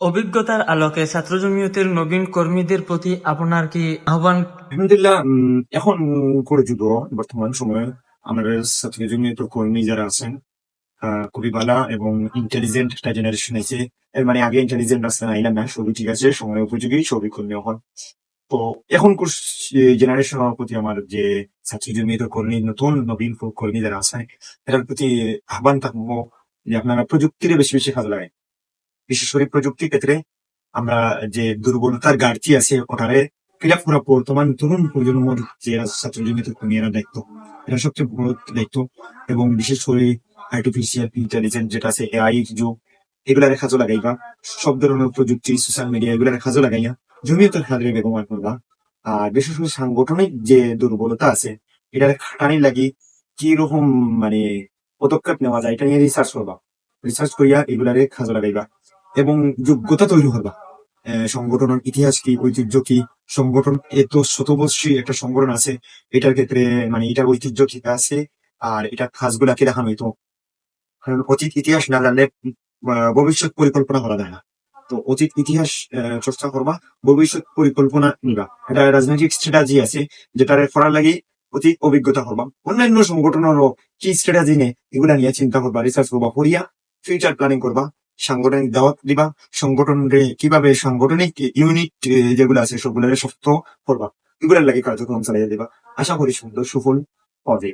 অভিজ্ঞতার আলোকে ছাত্র জমিয়তের নবীন কর্মীদের প্রতি আপনার কি আহ্বান? আলহামদুলিল্লাহ এখন করে যুগ বর্তমান সময়ে আমাদের ছাত্র জমিয়ত কর্মী যারা আছেন খুবই ভালো এবং ইন্টেলিজেন্ট একটা জেনারেশন আছে। এর মানে আগে ইন্টেলিজেন্ট আসছে না আইলাম না সবই ঠিক আছে, সময় উপযোগী, সবই কর্মী এখন তো এখন জেনারেশনের প্রতি আমার যে ছাত্র জমিয়ত কর্মী, নতুন নবীন কর্মী যারা আছে, এটার প্রতি আহ্বান থাকব যে আপনারা প্রযুক্তির বেশি বেশি কাজে লাগাই বিশেষ করে প্রযুক্তির ক্ষেত্রে আমরা যে দুর্বলতার ঘাটতি আছে, ওটারে ফিল আপ করা বর্তমান তরুণ প্রজন্মের যে ছাত্র কর্মীরা দায়িত্ব এটা সবচেয়ে বড় দায়িত্ব এবং বিশেষ করে আর্টিফিশিয়াল ইন্টেলিজেন্স যেটা আছে এআই যুগ এগুলার কাজে লাগাইবা সব ধরনের প্রযুক্তি সোশ্যাল মিডিয়া এগুলার কাজে লাগাইয়া জমিয়তের খাদ্রে ব্যবহার করবা। আর বিশেষ করে সাংগঠনিক যে দুর্বলতা আছে, এটার খাটানি লাগি কি রকম মানে পদক্ষেপ নেওয়া যায়, এটা নিয়ে রিসার্চ করবা। রিসার্চ করিয়া এগুলারে কাজে লাগাইবা এবং যোগ্যতা তৈরি আহ, সংগঠনের ইতিহাস কি ঐতিহ্য কি? সংগঠন এত শতবর্ষী একটা সংগঠন আছে। এটার ক্ষেত্রে মানে এটার ঐতিহ্য ঠিক আছে আর এটা কাজগুলাকে দেখানো হইতো। কারণ অতীত ইতিহাস না জানলে ভবিষ্যৎ পরিকল্পনা করা যায় না। তো অতীত ইতিহাস চর্চা করবা ভবিষ্যৎ পরিকল্পনা নিবা। এটা রাজনৈতিক স্ট্র্যাটাজি আছে যেটার করার লাগে অতি অভিজ্ঞতা করবা। অন্যান্য সংগঠনেরও কি স্ট্র্যাটাজি নেই এগুলা নিয়ে চিন্তা করবা রিসার্চ করবা করিয়া ফিউচার প্ল্যানিং করবা। সাংগঠনিক দাওয়াত দিবা সংগঠন কীভাবে সাংগঠনিক ইউনিট যেগুলো আছে সবগুলো শক্ত করবা, এগুলোর লাগে কার্যক্রম চালিয়ে দিবা। আশা করি সুন্দর, সুফল পাবে।